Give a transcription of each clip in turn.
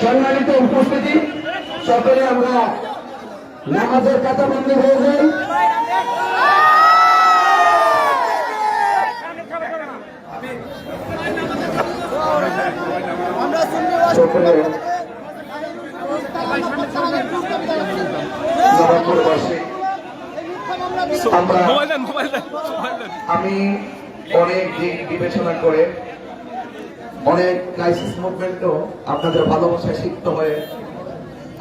সম্মানিত উপস্থিতি সকলে আমরা নামাজের কাতাবন্দি হয়ে যাই। আমি অনেক দিক বিবেচনা করে অনেক ক্রাইসিস মুভমেন্টও আপনাদের ভালোবাসায় সিক্ত হয়ে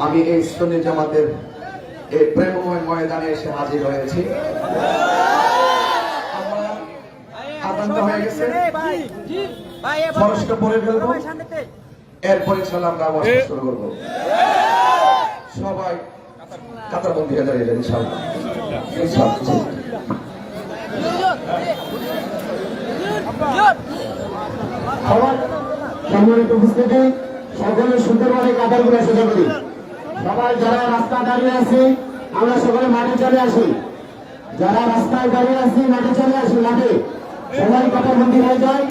আমি এই সুন্নি জামাতের এই প্রেমময় ময়দানে এসে হাজির হয়েছি। আমরা আতঙ্ক হয়ে গেছে। খরচটা পরে ফেলব। এরপর আমরা শুরু করব। সবাই কাতারবন্দি হয়ে দাঁড়িয়ে যান ইনশাল্লাহ ইনশাল্লাহ সবার সম্মানিত উপস্থিতি, সকলে সুন্দরভাবে কাতারগুলো সোজা করি। সবাই যারা রাস্তা দাঁড়িয়ে আছি, আমরা সকলে মাঠে চলে আসি। যারা রাস্তায় দাঁড়িয়ে আছি, মাঠে চলে আসি, মাঠে। সবাই কাতারবন্দি হয়ে যায়।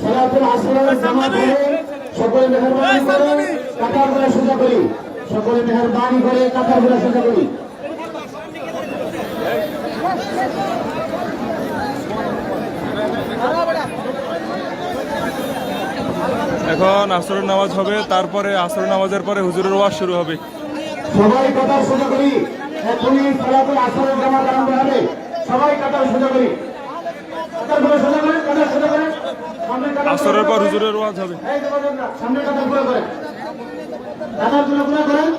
সলাতুল আসরের জামাত হয়ে সকলে মেহরবানি করে কাতারগুলো সোজা করি। সকলে মেহরবানি করে কাতারগুলো সোজা করি। এখন আসরের নামাজ হবে তারপরে আসরের নামাজের পরে হুজুরের ওয়াজ শুরু হবে। সবাই কাতার সোজা করি এখনই সলাতুল আসরের জামাত আরম্ভ হবে। সবাই কাতার সোজা করি। কাতারগুলো সোজা করেন কাতার সোজা করেন সামনে কাতার আসরের পর হুজুরের ওয়াজ হবে। এই দেখো তোমরা, সামনে কাতারগুলো করেন কাতারগুলো গুলো করেন।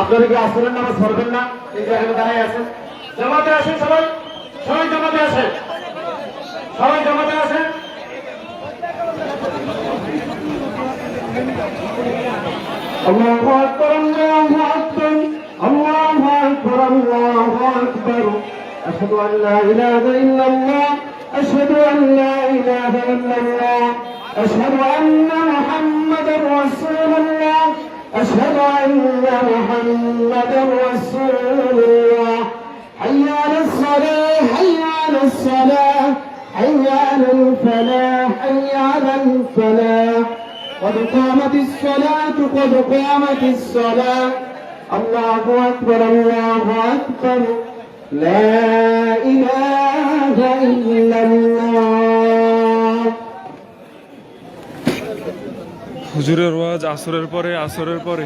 আপনারা কি আসরের নামাজ পড়বেন না? এই এখানে দাঁড়িয়ে আছেন। জামাতে আসেন সবাই সবাই জামাতে আসেন সবাই জামাতে আসেন الله أكبر الله أكبر الله أكبر الله أكبر أشهد أن لا إله إلا الله أشهد أن لا إله إلا الله أشهد أن محمدا رسول الله أشهد أن محمدا رسول الله الفلاح حي على الفلاح قد قامت الصلاة قد قامت الصلاة الله أكبر الله أكبر لا إله إلا الله হুজুরের ওয়াজ আসরের পরে আসরের পরে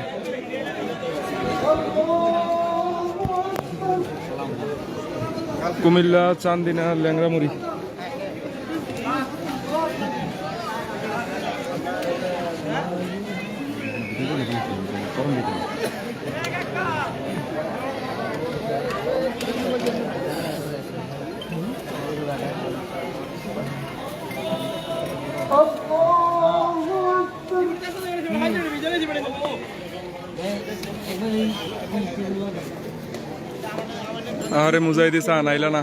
কুমিল্লা চান্দিনা ল্যাংরামুড়ি আরে মুজাহিদি চা নাইলা না।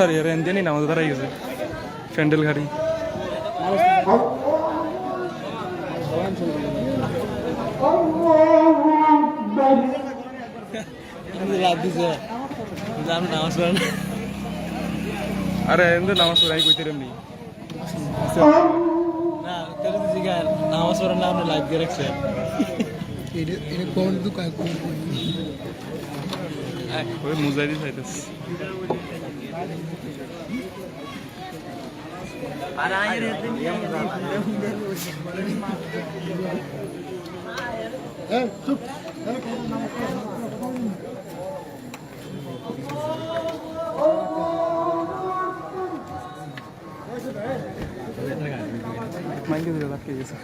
আরে আরে এনজে নি নামাজ দাঁড়াই গেছে প্যান্ডেল গাড়ি আরে এনজে নামাজ পড়াই কইতে রেমনি নামাজ পড়ার নাম লাইভ দিয়ে রাখছে ওই মুজাহিদি Para aí, né? É, Mas eu vou lá que isso.